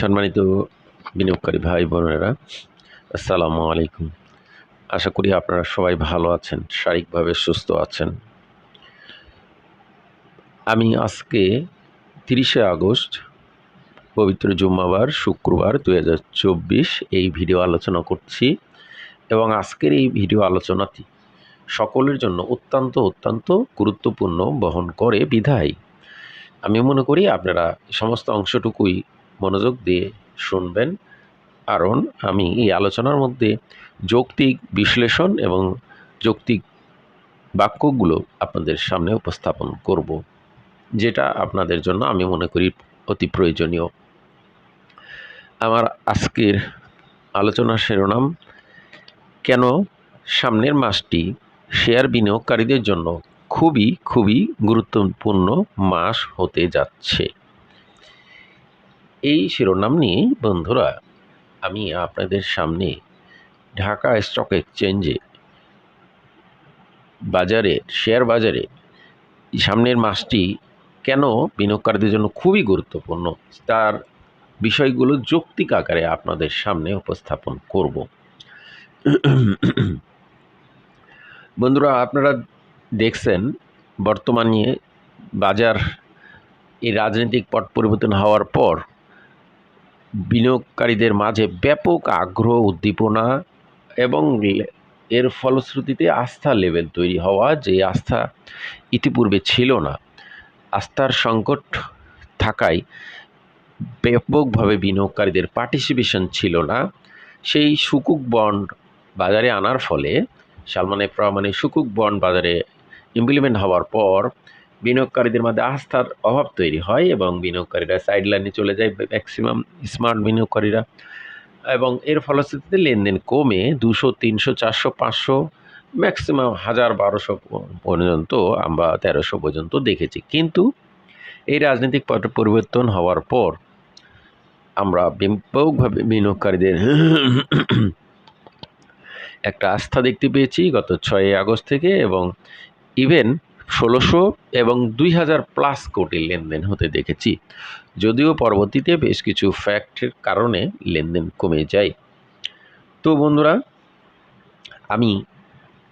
সম্মানিত বিনিয়োগকারী ভাই বোনেরা, আসসালামু আলাইকুম। আশা করি আপনারা সবাই ভালো আছেন, শারীরিকভাবে সুস্থ আছেন। আমি আজকে তিরিশে আগস্ট, পবিত্র জুম্মাবার, শুক্রবার দু হাজার চব্বিশ এই ভিডিও আলোচনা করছি এবং আজকের এই ভিডিও আলোচনাটি সকলের জন্য অত্যন্ত অত্যন্ত গুরুত্বপূর্ণ বহন করে বিধায়। আমি মনে করি আপনারা সমস্ত অংশটুকুই মনোযোগ দিয়ে শুনবেন। কারণ আমি এই আলোচনার মধ্যে যৌক্তিক বিশ্লেষণ এবং যৌক্তিক বাক্যগুলো আপনাদের সামনে উপস্থাপন করব, যেটা আপনাদের জন্য আমি মনে করি অতি প্রয়োজনীয়। আমার আজকের আলোচনার শিরোনাম, কেন সামনের মাসটি শেয়ার বিনিয়োগকারীদের জন্য খুবই খুবই গুরুত্বপূর্ণ মাস হতে যাচ্ছে? এই শিরোনাম নিয়ে বন্ধুরা, আমি আপনাদের সামনে ঢাকা স্টক এক্সচেঞ্জে বাজারে, শেয়ার বাজারে সামনের মাসটি কেন বিনিয়োগকারীদের জন্য খুবই গুরুত্বপূর্ণ, তার বিষয়গুলো যৌক্তিক আকারে আপনাদের সামনে উপস্থাপন করব। বন্ধুরা, আপনারা দেখছেন, বর্তমানে বাজার এই রাজনৈতিক পট পরিবর্তন হওয়ার পর বিনিয়োগকারীদের মাঝে ব্যাপক আগ্রহ, উদ্দীপনা এবং এর ফলশ্রুতিতে আস্থা লেভেল তৈরি হওয়া যে আস্থা ইতিপূর্বে ছিল না। আস্থার সংকট থাকায় ব্যাপকভাবে বিনিয়োগকারীদের পার্টিসিপেশন ছিল না। সেই সুকুক বন্ড বাজারে আনার ফলে সালমান এফ রহমানের সুকুক বন্ড বাজারে ইমপ্লিমেন্ট হওয়ার পর বিনিয়োগকারীদের মধ্যে আস্থার অভাব তৈরি হয় এবং বিনিয়োগকারীরা সাইডলাইনে চলে যায় ম্যাক্সিমাম স্মার্ট বিনিয়োগকারীরা। এবং এর ফলশ্রুতিতে লেনদেন কমে দুশো, তিনশো, চারশো, পাঁচশো ম্যাক্সিমাম হাজার, বারোশো পর্যন্ত, আমরা তেরোশো পর্যন্ত দেখেছি। কিন্তু এই রাজনৈতিক পট পরিবর্তন হওয়ার পর আমরা ব্যাপকভাবে বিনিয়োগকারীদের একটা আস্থা দেখতে পেয়েছি গত ছয়ই আগস্ট থেকে এবং ইভেন ষোলোশো এবং দুই হাজার প্লাস কোটি লেনদেন হতে দেখেছি। যদিও পরবর্তীতে বেশ কিছু ফ্যাক্টের কারণে লেনদেন কমে যায়। তো বন্ধুরা, আমি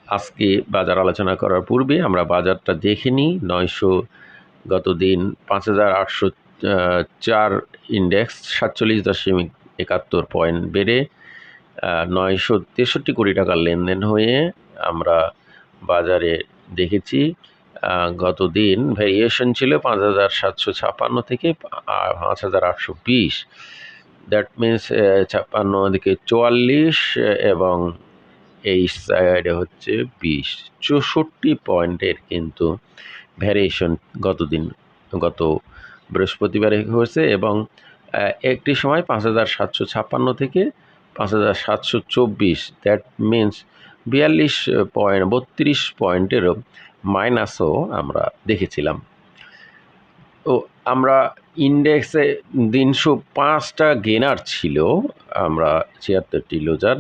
আজকে বাজার আলোচনা করার পূর্বে আমরা বাজারটা দেখে নিই। নয়শো গত দিন পাঁচ হাজার আটশো চার ইন্ডেক্স সাতচল্লিশ দশমিক একাত্তর পয়েন্ট বেড়ে নয়শো তেষট্টি কোটি টাকার লেনদেন হয়ে আমরা বাজারে দেখেছি। গত দিন ভ্যারিয়েশন ছিল পাঁচ হাজার সাতশো ছাপ্পান্ন থেকে পাঁচ হাজার আটশো বিশ। দ্যাট মিন্স ছাপ্পান্ন দিকে চুয়াল্লিশ, এবং এই সাইডে হচ্ছে বিশ। চৌষট্টি পয়েন্টের কিন্তু ভ্যারিয়েশন গতদিন, গত বৃহস্পতিবারে হয়েছে, এবং একটি সময় পাঁচ হাজার সাতশো ছাপ্পান্ন থেকে পাঁচ হাজার সাতশো চব্বিশ। দ্যাট মিন্স বিয়াল্লিশ পয়েন্ট বত্রিশ পয়েন্টেরও মাইনাসও আমরা দেখেছিলাম। তো আমরা ইন্ডেক্সে তিনশো পাঁচটা গেনার ছিল, আমরা ছিয়াত্তরটি লোজার,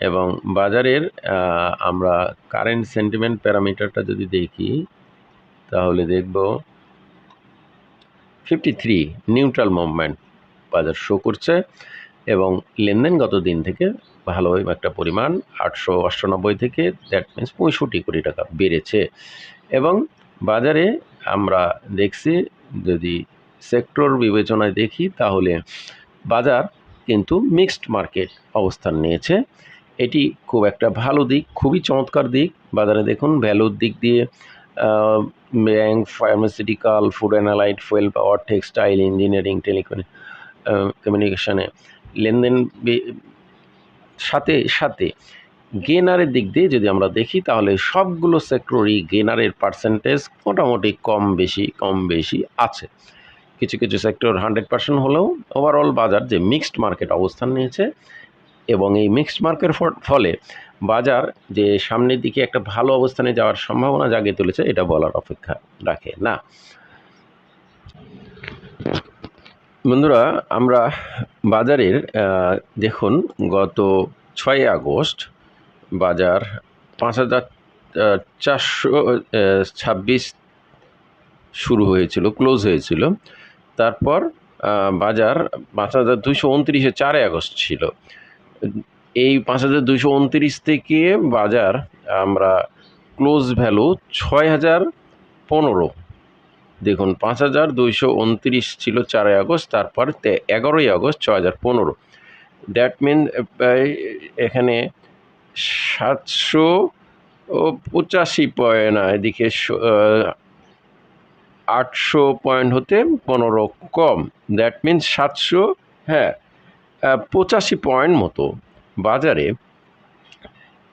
এবং বাজারের আমরা কারেন্ট সেন্টিমেন্ট প্যারামিটারটা যদি দেখি, তাহলে দেখব ফিফটি থ্রি নিউট্রাল মুভমেন্ট বাজার শো করছে। এবং লেনদেন গত দিন থেকে ভালো একটা পরিমাণ, আটশো অষ্টানব্বই থেকে দ্যাট মিন্স পঁয়ষট্টি কোটি টাকা বেড়েছে। এবং বাজারে আমরা দেখছি, যদি সেক্টর বিবেচনায় দেখি, তাহলে বাজার কিন্তু মিক্সড মার্কেট অবস্থান নিয়েছে। এটি খুব একটা ভালো দিক, খুবই চমৎকার দিক। বাজারে দেখুন ভ্যালুর দিক দিয়ে bank pharmaceutical food and allied fuel power textile engineering telecom কমিউনিকেশনে লেনদেন সাথে সাথে গেনারের দিক দিয়ে যদি আমরা দেখি, তাহলে সবগুলো সেক্টরই গেনারের পার্সেন্টেজ মোটামুটি কম বেশি কম বেশি আছে। কিছু কিছু সেক্টর হান্ড্রেড পার্সেন্ট হলেও ওভারঅল বাজার যে মিক্সড মার্কেট অবস্থান নিয়েছে এবং এই মিক্সড মার্কেট ফলে বাজার যে সামনের দিকে একটা ভালো অবস্থানে যাওয়ার সম্ভাবনা জাগিয়ে তুলেছে, এটা বলার অপেক্ষা রাখে না। বন্ধুরা, আমরা বাজারের দেখুন, গত ছয় আগস্ট বাজার পাঁচ হাজার চারশো ছাব্বিশ শুরু হয়েছিল, ক্লোজ হয়েছিল। তারপর বাজার পাঁচ হাজার দুশো উনত্রিশে চারই আগস্ট ছিল। এই পাঁচ হাজার দুশো উনত্রিশ থেকে বাজার আমরা ক্লোজ ভ্যালু ছয় হাজার পনেরো। দেখুন, পাঁচ হাজার দুইশো উনত্রিশ ছিল চারই আগস্ট, তারপর এগারোই আগস্ট ছ হাজার পনেরো। দ্যাট মিন এখানে সাতশো পঁচাশি পয়েন্ট এদিকে আটশো পয়েন্ট হতে পনেরো কম। দ্যাট মিন্স সাতশো হ্যাঁ পঁচাশি পয়েন্ট মতো। বাজারে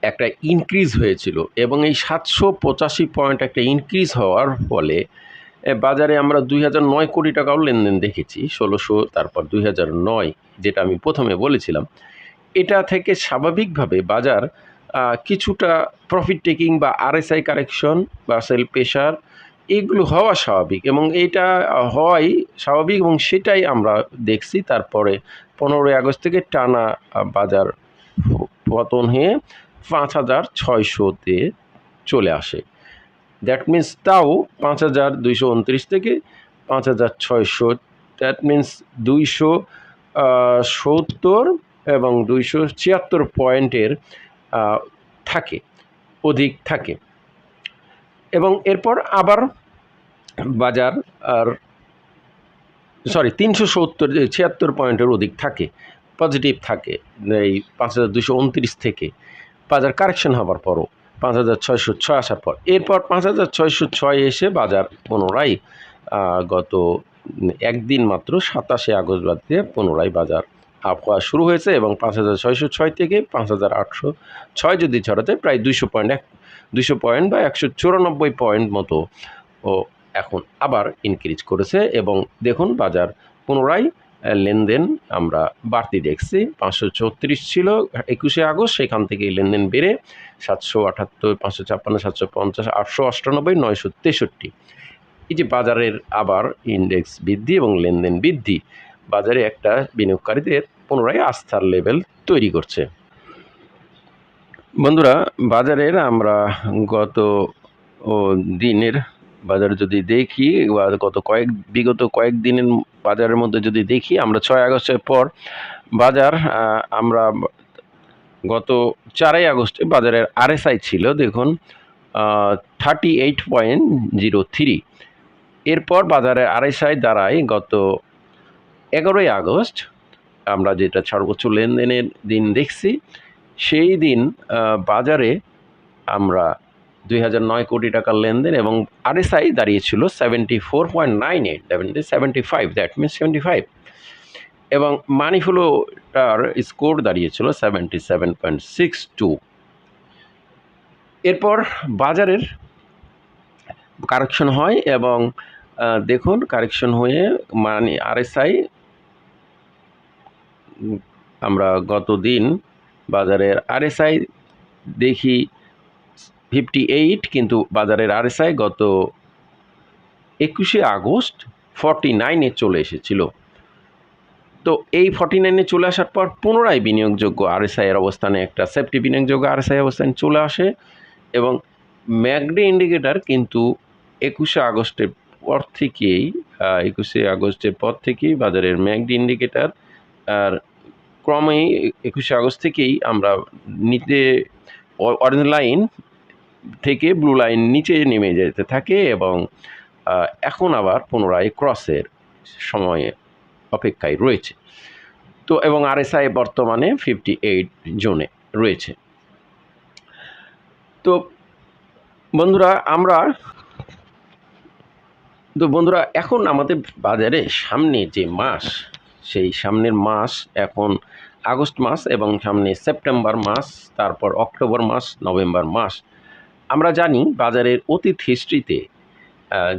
একটা ইনক্রিজ হয়েছিল এবং এই সাতশো পঁচাশি পয়েন্ট একটা ইনক্রিজ হওয়ার ফলে বাজারে আমরা দুই হাজার নয় কোটি টাকাও লেনদেন দেখেছি, ষোলোশো তারপর দুই হাজার নয় যেটা আমি প্রথমে বলেছিলাম। এটা থেকে স্বাভাবিকভাবে বাজার কিছুটা প্রফিট টেকিং বা আরএসআই কারেকশন বা সেল প্রেশার এগুলো হওয়া স্বাভাবিক এবং এটা হওয়াই স্বাভাবিক এবং সেটাই আমরা দেখছি তারপরে পনেরোই আগস্ট থেকে টানা বাজার পতন হয়ে পাঁচ হাজার ছয়শোতে চলে আসে। দ্যাট মিন্স তাও পাঁচ হাজার দুইশো উনত্রিশ থেকে পাঁচ হাজার ছয়শো। দ্যাট মিন্স দুইশো সত্তর এবং দুইশো ছিয়াত্তর পয়েন্টের থাকে, অধিক থাকে। এবং এরপর আবার বাজার আর সরি তিনশো সত্তর ছিয়াত্তর পয়েন্টের অধিক থাকে পজিটিভ থাকে, এই পাঁচ হাজার দুশো উনত্রিশ থেকে। বাজার কারেকশন হওয়ার পরও পাঁচ হাজার ছয়শো ছয় আসার পর। এরপর পাঁচ হাজার ছয়শো ছয় এসে বাজার পুনরায় গত একদিন মাত্র সাতাশে আগস্ট বাদ দিয়ে পুনরায় বাজার আপ হওয়া শুরু হয়েছে এবং পাঁচ হাজার ছয়শো ছয় থেকে পাঁচ হাজার আটশো ছয় যদি ছড়াতে প্রায় দুইশো পয়েন্ট এক, দুইশো পয়েন্ট বা একশো চুরানব্বই পয়েন্ট মতো ও এখন আবার ইনক্রিজ করেছে এবং দেখুন বাজার পুনরায় লেনদেন আমরা বাড়তি দেখছি। পাঁচশো চৌত্রিশ ছিল একুশে আগস্ট, সেখান থেকে লেনদেন বেড়ে সাতশো আটাত্তর, পাঁচশো ছাপ্পান্ন, সাতশো পঞ্চাশ, আটশো অষ্টানব্বই নয়শো তেষট্টি। এই যে বাজারের আবার ইন্ডেক্স বৃদ্ধি এবং লেনদেন বৃদ্ধি, বাজারে একটা বিনিয়োগকারীদের পুনরায় আস্থার লেভেল তৈরি করছে। বন্ধুরা, বাজারের আমরা গত দিনের বাজার যদি দেখি গত কয়েক, বিগত কয়েক দিনের বাজারের মধ্যে যদি দেখি, আমরা ছয় আগস্টের পর বাজার আমরা গত চারই আগস্টে বাজারের আরএসআই ছিল, দেখুন thirty eight point zero three এরপর বাজারে আরএসআই দাঁড়ায় গত এগারোই আগস্ট আমরা যেটা সর্বোচ্চ লেনদেনের দিন দেখছি, সেই দিন বাজারে আমরা দুই হাজার নয় কোটি টাকার লেনদেন এবং আরএসআই দাঁড়িয়েছিল seventy four point nine eight seventy five that means seventy five এবং মানি ফ্লোটার স্কোর দাঁড়িয়েছিল seventy seven point six two এরপর বাজারের কারেকশন হয় এবং দেখুন কারেকশন হয়ে মানে আরএসআই, আমরা গত দিন বাজারের আরএসআই দেখি ফিফটি এইট কিন্তু বাজারের আরএসআই গত একুশে আগস্ট ফর্টি নাইনে চলে এসেছিল। তো এই ফর্টি নাইনে চলে আসার পর পুনরায় বিনিয়োগযোগ্য আরএসআই এর অবস্থানে একটা সেফটি বিনিয়োগযোগ্য আরএসআই অবস্থানে চলে আসে এবং ম্যাগডে ইন্ডিকেটার কিন্তু একুশে আগস্টের পর থেকেই একুশে আগস্টের পর থেকেই বাজারের ম্যাগডি ইন্ডিকেটার, আর ক্রমেই একুশে আগস্ট থেকেই আমরা নিতে অরেঞ্জ লাইন থেকে ব্লু লাইন নিচে নেমে যেতে থাকে এবং এখন আবার পুনরায় ক্রসের সময়ে অপেক্ষায় রয়েছে। তো এবং আরএসআই বর্তমানে ফিফটি এইট জোনে রয়েছে। তো বন্ধুরা, আমরা, তো বন্ধুরা, এখন আমাদের বাজারে সামনে যে মাস, সেই সামনের মাস এখন আগস্ট মাস এবং সামনে সেপ্টেম্বর মাস, তারপর অক্টোবর মাস, নভেম্বর মাস আমরা জানি বাজারের অতীত হিস্ট্রিতে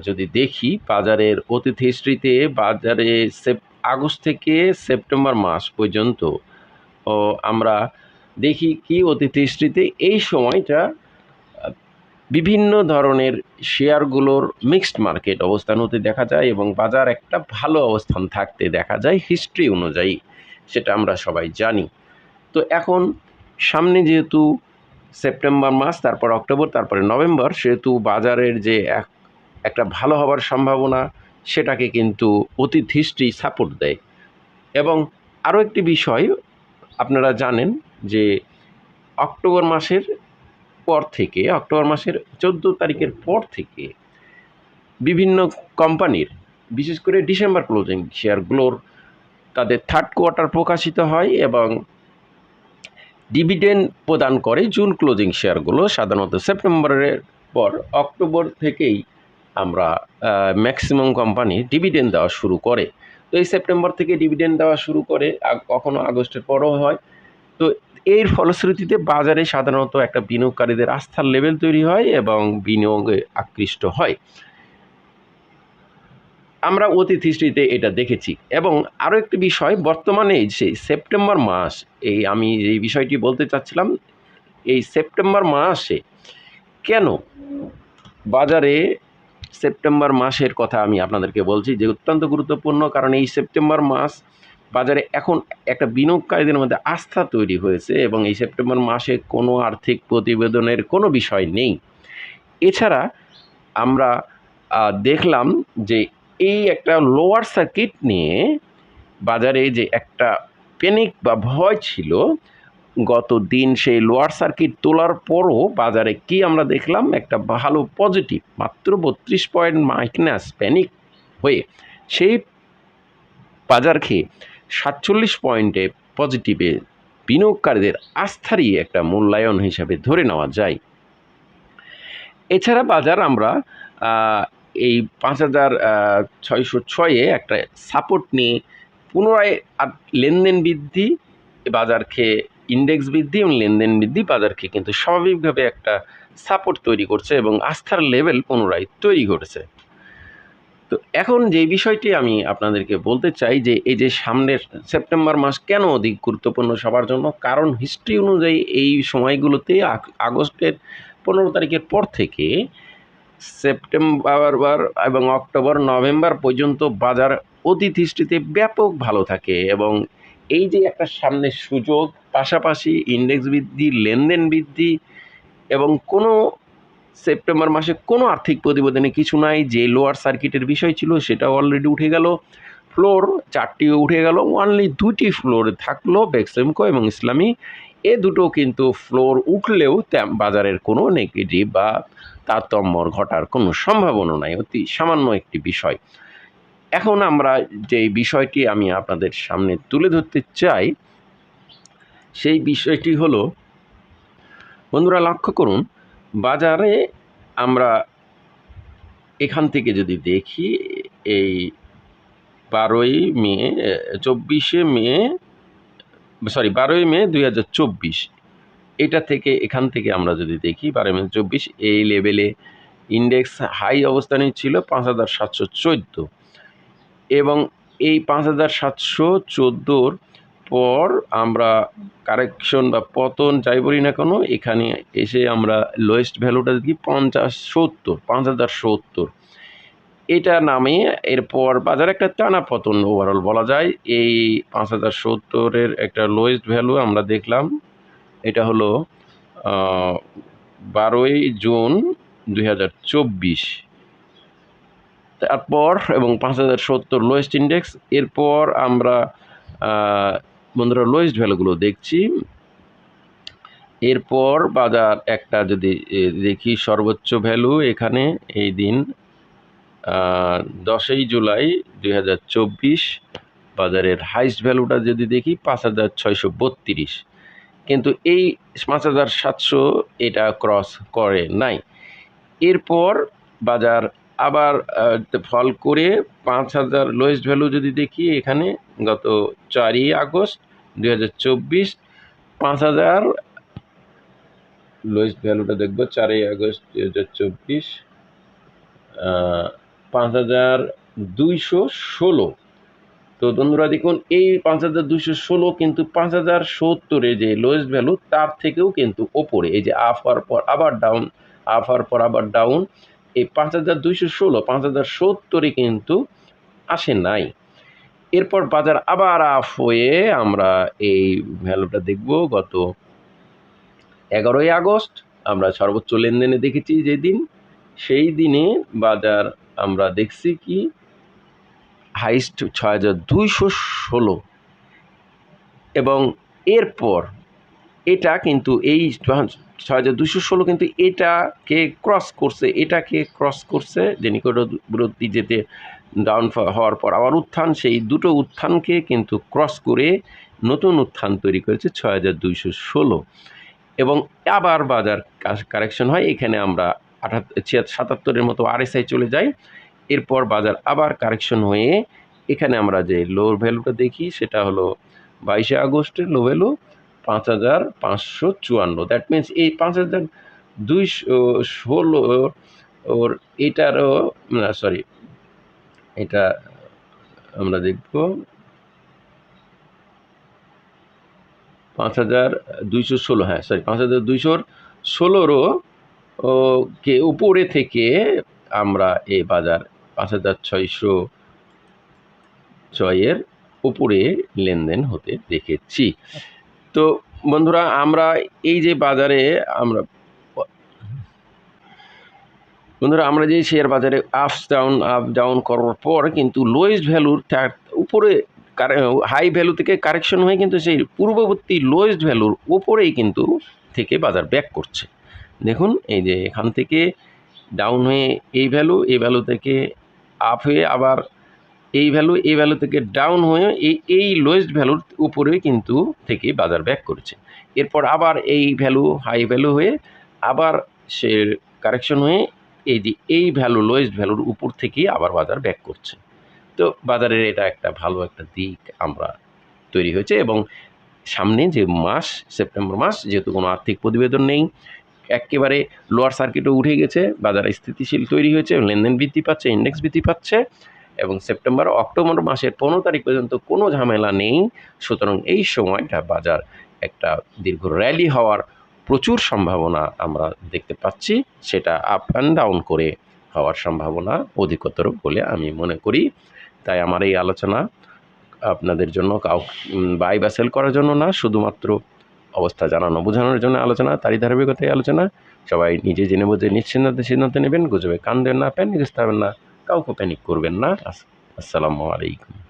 যদি দেখি, বাজারের অতীত হিস্ট্রিতে বাজারে সেপ আগস্ট থেকে সেপ্টেম্বর মাস পর্যন্ত, ও আমরা দেখি কি অতীত হিস্ট্রিতে এই সময়টা, বিভিন্ন ধরনের শেয়ারগুলোর মিক্সড মার্কেট অবস্থান হতে দেখা যায় এবং বাজার একটা ভালো অবস্থান থাকতে দেখা যায় হিস্ট্রি অনুযায়ী, সেটা আমরা সবাই জানি। তো এখন সামনে যেহেতু সেপ্টেম্বর মাস, তারপর অক্টোবর, তারপরে নভেম্বর, সেহেতু বাজারের যে এক, একটা ভালো হওয়ার সম্ভাবনা, সেটাকে কিন্তু অতীত হিস্ট্রি সাপোর্ট দেয়। এবং আরও একটি বিষয় আপনারা জানেন যে অক্টোবর মাসের পর থেকে, অক্টোবর মাসের চোদ্দ তারিখের পর থেকে বিভিন্ন কোম্পানির, বিশেষ করে ডিসেম্বর ক্লোজিং শেয়ারগুলোর তাদের থার্ড কোয়ার্টার প্রকাশিত হয় এবং ডিভিডেন্ড প্রদান করে জুন ক্লোজিং শেয়ারগুলো সাধারণত সেপ্টেম্বরের পর অক্টোবর থেকেই আমরা ম্যাক্সিমাম কোম্পানি ডিভিডেন্ড দেওয়া শুরু করে। তো এই সেপ্টেম্বর থেকে ডিভিডেন্ড দেওয়া শুরু করে কখনো আগস্টের পরও হয়। তো এর ফলশ্রুতিতে বাজারে সাধারণত একটা বিনিয়োগকারীদের আস্থার লেভেল তৈরি হয় এবং বিনিয়োগে আকৃষ্ট হয়। আমরা অতীত হিস্ট্রিতে এটা দেখেছি। এবং আরও একটি বিষয়, বর্তমানে যে সেপ্টেম্বর মাস, এই আমি এই বিষয়টি বলতে চাচ্ছিলাম, এই সেপ্টেম্বর মাসে কেন বাজারে সেপ্টেম্বর মাসের কথা আমি আপনাদেরকে বলছি, যে অত্যন্ত গুরুত্বপূর্ণ, কারণ এই সেপ্টেম্বর মাস বাজারে এখন একটা বিনিয়োগকারীদের মধ্যে আস্থা তৈরি হয়েছে এবং এই সেপ্টেম্বর মাসে কোনো আর্থিক প্রতিবেদনের কোনো বিষয় নেই। এছাড়া আমরা দেখলাম যে এই একটা লোয়ার সার্কিট নিয়ে বাজারে যে একটা প্যানিক বা ভয় ছিল, গত দিন সেই লোয়ার সার্কিট তোলার পরও বাজারে কি আমরা দেখলাম? একটা ভালো পজিটিভ মাত্র বত্রিশ পয়েন্ট মাইনাস প্যানিক হয়ে সেই বাজার খেয়ে সাতচল্লিশ পয়েন্টে পজিটিভে বিনিয়োগকারীদের আস্থারই একটা মূল্যায়ন হিসাবে ধরে নেওয়া যায়। এছাড়া বাজার আমরা এই পাঁচ হাজার ছয়শো ছয়ে একটা সাপোর্ট নিয়ে পুনরায় আর লেনদেন বৃদ্ধি, বাজার খেয়ে ইন্ডেক্স বৃদ্ধি এবং লেনদেন বৃদ্ধি, বাজার খেয়ে কিন্তু স্বাভাবিকভাবে একটা সাপোর্ট তৈরি করছে এবং আস্থার লেভেল পুনরায় তৈরি করেছে তো এখন যে বিষয়টি আমি আপনাদেরকে বলতে চাই যে, এই যে সামনের সেপ্টেম্বর মাস কেন অধিক গুরুত্বপূর্ণ সবার জন্য? কারণ হিস্ট্রি অনুযায়ী এই সময়গুলোতে আগ- আগস্টের পনেরো তারিখের পর থেকে সেপ্টেম্বর এবং অক্টোবর, নভেম্বর পর্যন্ত বাজার হিস্ট্রিতে ব্যাপক ভালো থাকে এবং এই যে একটা সামনের সুযোগ, পাশাপাশি ইন্ডেক্স বৃদ্ধি, লেনদেন বৃদ্ধি এবং কোনো সেপ্টেম্বর মাসে কোনো আর্থিক প্রতিবেদনে কিছু নাই, যে লোয়ার সার্কিটের বিষয় ছিল সেটা অলরেডি উঠে গেল ফ্লোর চারটি উঠে গেল অনলি দুটি ফ্লোর থাকল বেক্সেমকো এবং ইসলামী এ দুটো কিন্তু ফ্লোর উঠলেও বাজারের কোনো নেগেটিভ বা তারতম্যর ঘটার কোনো সম্ভাবনা নাই। অতি সামান্য একটি বিষয়। এখন আমরা যে বিষয়টি আমি আপনাদের সামনে তুলে ধরতে চাই, সেই বিষয়টি হলো, বন্ধুরা লক্ষ্য করুন, বাজারে আমরা এখান থেকে যদি দেখি, এই বারোই মে, চব্বিশে মে সরি, বারোই মে দুই হাজার চব্বিশ। এটা থেকে, এখান থেকে আমরা যদি দেখি, বারোই মে চব্বিশ, এই লেভেলে ইন্ডেক্স হাই অবস্থানে ছিল পাঁচ হাজার সাতশো চোদ্দ। এবং এই পাঁচ হাজার সাতশো চোদ্দোর পর আমরা কারেকশন বা পতন যাই বলি না কেন, এখানে এসে আমরা লোয়েস্ট ভ্যালুটা দেখি পঞ্চাশ সত্তর, পাঁচ হাজার সত্তর। এটা নামে এরপর বাজারে একটা টানা পতন ওভারঅল বলা যায়। এই পাঁচ হাজার সত্তরের একটা লোয়েস্ট ভ্যালু আমরা দেখলাম। এটা হলো বারোই জুন দুই হাজার চব্বিশ। তারপর এবং পাঁচ হাজার সত্তর লোয়েস্ট ইন্ডেক্স এরপর আমরা বন্ধুরা লোয়েস্ট ভ্যালুগুলো দেখছি। এরপর বাজার একটা যদি দেখি সর্বোচ্চ ভ্যালু এখানে, এই দিন দশই জুলাই দুই হাজার চব্বিশ বাজারের হাইস্ট ভ্যালুটা যদি দেখি পাঁচ হাজার ছয়শো বত্রিশ। কিন্তু এই পাঁচ হাজার সাতশো এটা ক্রস করে নাই। এরপর বাজার আবার ফল করে পাঁচ হাজার লোয়েস্ট ভ্যালু যদি দেখি এখানে গত চারই আগস্ট দুই হাজার চব্বিশ পাঁচ হাজার লোয়েস্ট ভ্যালুটা দেখব চারই আগস্ট দুই হাজার চব্বিশ পাঁচ হাজার দুইশো ষোলো। তো বন্ধুরা দেখুন, এই পাঁচ হাজার দুইশো ষোলো কিন্তু পাঁচ হাজার সত্তরে যে লোয়েস্ট ভ্যালু তার থেকেও কিন্তু ওপরে। এই যে আপ হওয়ার পর আবার ডাউন আপ হওয়ার পর আবার ডাউন এই পাঁচ হাজার দুইশো ষোলো, পাঁচ হাজার সত্তরে কিন্তু আসে নাই। এরপর বাজার আবার আপ হয়ে আমরা এই ভ্যালুটা দেখব গত এগারোই আগস্ট। আমরা সর্বোচ্চ লেনদেনে দেখেছি যেদিন, সেই দিনে বাজার আমরা দেখছি কি? হাইস্ট ছয় দুইশো ষোলো। এবং এরপর এটা কিন্তু এই ছয় হাজার ষোলো কিন্তু এটাকে ক্রস করছে, এটাকে ক্রস করছে, যে নিকটবর্তী যেতে ডাউন হওয়ার পর আবার উত্থান, সেই দুটো উত্থানকে কিন্তু ক্রস করে নতুন উত্থান তৈরি করেছে ছয় দুইশো ষোলো। এবং আবার বাজার কারেকশন হয়, এখানে আমরা আঠাত্তর সাতাত্তরের মতো আরএসআই চলে যায়। এরপর বাজার আবার কারেকশন হয়ে এখানে আমরা যে লোর ভ্যালুটা দেখি, সেটা হলো বাইশে আগস্টের লো ভ্যালু পাঁচ হাজার পাঁচশো চুয়ান্ন। দ্যাট মিন্স এই পাঁচ হাজার দুইশো ষোলো ওর এটারও সরি এটা আমরা দেখব পাঁচ হাজার দুইশো ষোলো হ্যাঁ সরি পাঁচ হাজার দুইশোর ষোলোরও কে উপরে থেকে আমরা এই বাজার পাঁচ হাজার ছয়শো ছয়ের উপরে লেনদেন হতে দেখেছি। তো বন্ধুরা, আমরা এই যে বাজারে আমরা বন্ধুরা, আমরা যে শেয়ার বাজারে আপস ডাউন আপ ডাউন করার পর কিন্তু লোয়েস্ট ভ্যালুর উপরে হাই ভ্যালু থেকে কারেকশন হয়ে কিন্তু সেই পূর্ববর্তী লোয়েস্ট ভ্যালুর উপরেই কিন্তু থেকে বাজার ব্যাক করছে। দেখুন, এই যে এখান থেকে ডাউন হয়ে এই ভ্যালু এই ভ্যালু থেকে আপ হয়ে আবার এই ভ্যালু এই ভ্যালু থেকে ডাউন হয়ে এই এই লোয়েস্ট ভ্যালুর উপরে কিন্তু থেকে বাজার ব্যাক করেছে। এরপর আবার এই ভ্যালু হাই ভ্যালু হয়ে আবার সে কারেকশন হয়ে এই যে এই ভ্যালু লোয়েস্ট ভ্যালুর উপর থেকেই আবার বাজার ব্যাক করছে। তো বাজারের এটা একটা ভালো একটা দিক আমরা তৈরি হয়েছে এবং সামনে যে মাস, সেপ্টেম্বর মাস, যেহেতু কোনো আর্থিক প্রতিবেদন নেই একেবারে লোয়ার সার্কিটও উঠে গেছে, বাজারে স্থিতিশীল তৈরি হয়েছে, লেনদেন বৃদ্ধি পাচ্ছে ইন্ডেক্স বৃদ্ধি পাচ্ছে এবং সেপ্টেম্বর, অক্টোবর মাসের পনেরো তারিখ পর্যন্ত কোনো ঝামেলা নেই। সুতরাং এই সময়টা বাজার একটা দীর্ঘ র্যালি হওয়ার প্রচুর সম্ভাবনা আমরা দেখতে পাচ্ছি। সেটা আপ অ্যান্ড ডাউন করে হওয়ার সম্ভাবনা অধিকতর বলে আমি মনে করি। তাই আমার এই আলোচনা আপনাদের জন্য কাউ বাই বা সেল করার জন্য না, শুধুমাত্র অবস্থা জানানো, বোঝানোর জন্য আলোচনা, তারই ধারাবাহিকতায় আলোচনা। সবাই নিজে জেনে বুঝে নিশ্চিন্ত সিদ্ধান্ত নেবেন, গুজবে কান দেন না, প্যানিক না, কাউকে প্যানিক করবেন না। আসসালামু আলাইকুম।